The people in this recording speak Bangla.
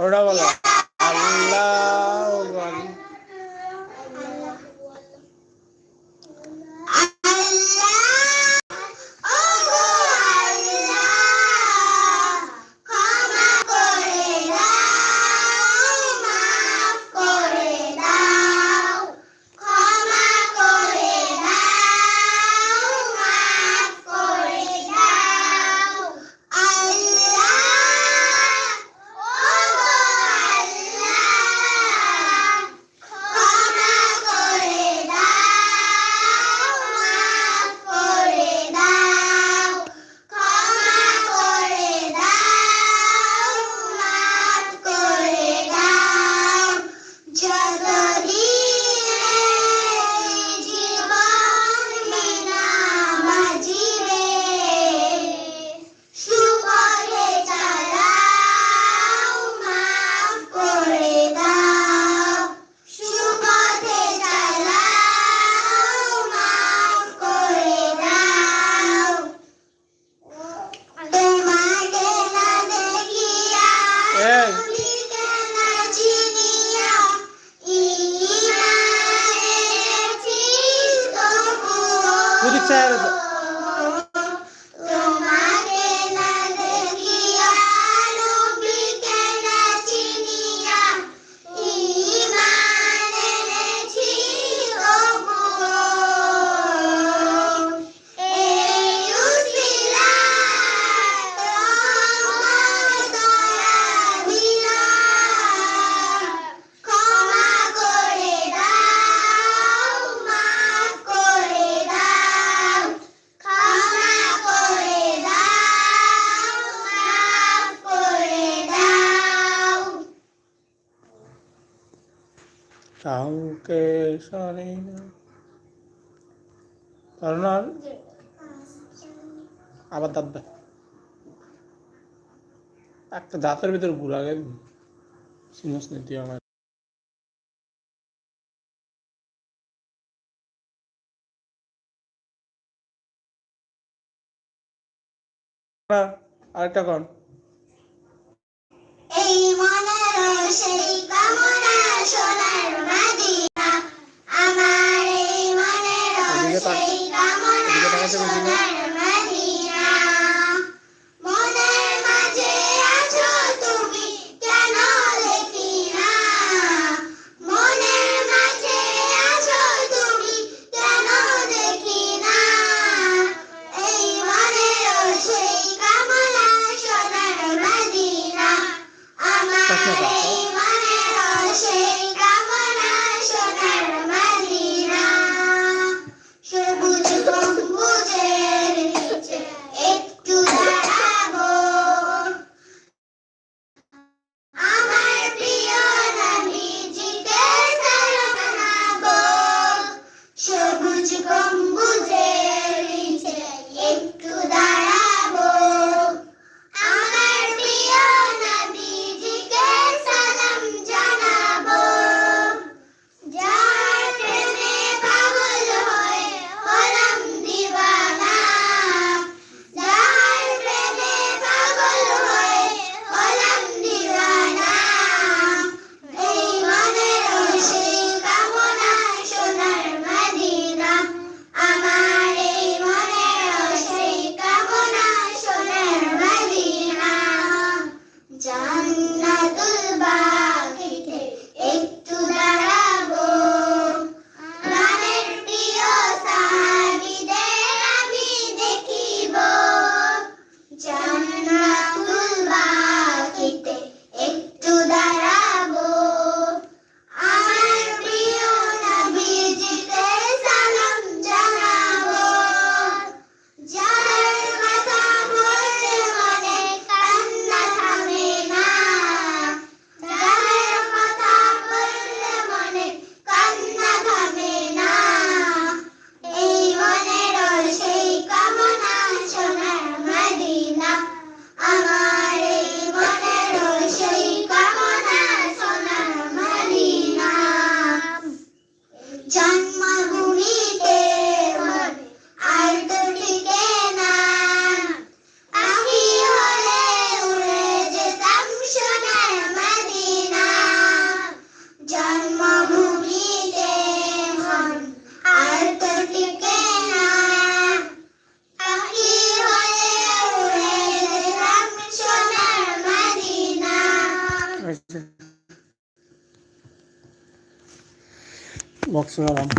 ওরা বলো আল্লাহ 我就猜着。আবার দাঁত একটা দাঁতের ভিতরে ঘুরা গেল আমার আরেকটা কন সেই মনের সেই কামনা সোনার মাদি Bak sıralam.